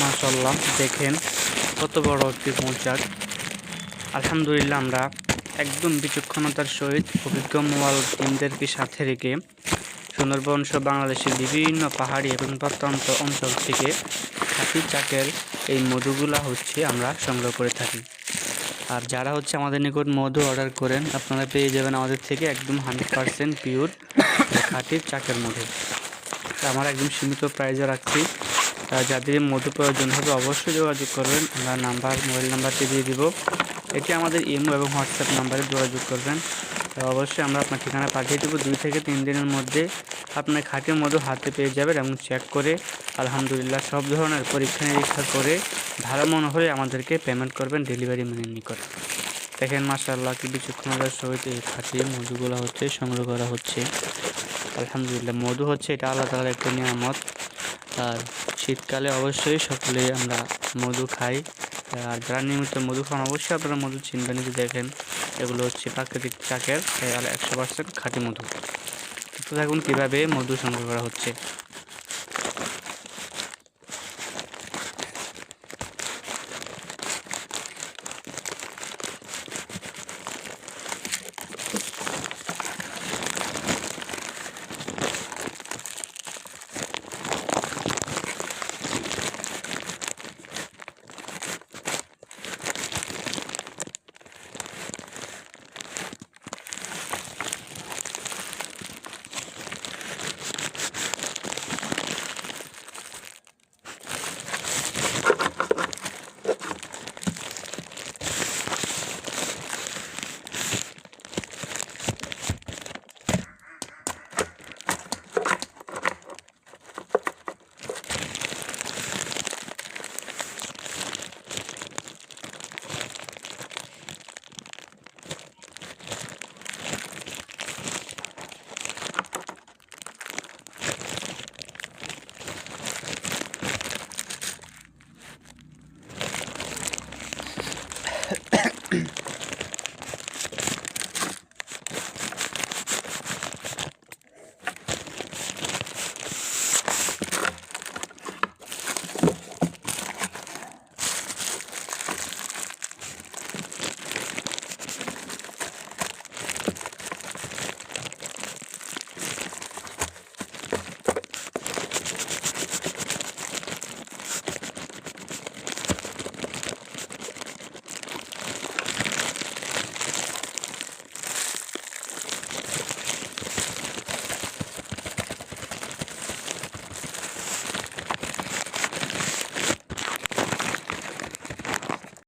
মাশাল্লাহ দেখেন কত বড় একটি মৌচাক। আলহামদুলিল্লাহ, আমরা একদম বিচক্ষণতার সহিত অভিজ্ঞ মোয়াল টিমদেরকে সাথে রেখে সুন্দরবন সহ বাংলাদেশের বিভিন্ন পাহাড়ি এবং প্রত্যন্ত অঞ্চল থেকে খাঁটি চাকের এই মধুগুলা হচ্ছে আমরা সংগ্রহ করে থাকি। আর যারা হচ্ছে আমাদের নিকট মধু অর্ডার করেন, আপনারা পেয়ে যাবেন আমাদের থেকে একদম হান্ড্রেড পারসেন্ট পিওর খাঁটি চাকের মধু। আমরা একদম সীমিত প্রাইজে রাখছি। যাদের মধু প্রয়োজন হবে অবশ্যই যোগাযোগ করবেন। আমরা নাম্বার, মোবাইল নাম্বারটি দিয়ে দিব। এটি আমাদের ইমো এবং হোয়াটসঅ্যাপ নাম্বারে যোগাযোগ করবেন। অবশ্যই আমরা আপনার ঠিকানা পাঠিয়ে দেবো। দুই থেকে তিন দিনের মধ্যে আপনার খাঁটি মধু হাতে পেয়ে যাবেন এবং চেক করে, আলহামদুলিল্লাহ, সব ধরনের পরীক্ষা নিরীক্ষা করে, ভালো মনে হলে আমাদেরকে পেমেন্ট করবেন ডেলিভারি ম্যানের নিকট। দেখেন মাসাল্লাহ কি বিচক্ষণতার সহিত এই খাঁটি মধুগুলো হচ্ছে, সংগ্রহ করা হচ্ছে। আলহামদুলিল্লাহ, মধু হচ্ছে, এটা আলাদা আলাদা একটা নিয়ামত। আর শীতকালে অবশ্যই সকলে আমরা মধু খাই। আর যারা নিয়মিত মধু খান, অবশ্যই আপনারা মধু চিনবেন যদি দেখেন। এগুলো হচ্ছে প্রাকৃতিক চাকের একশো পার্সেন্ট খাঁটি মধু। তো দেখুন কীভাবে মধু সংগ্রহ করা হচ্ছে।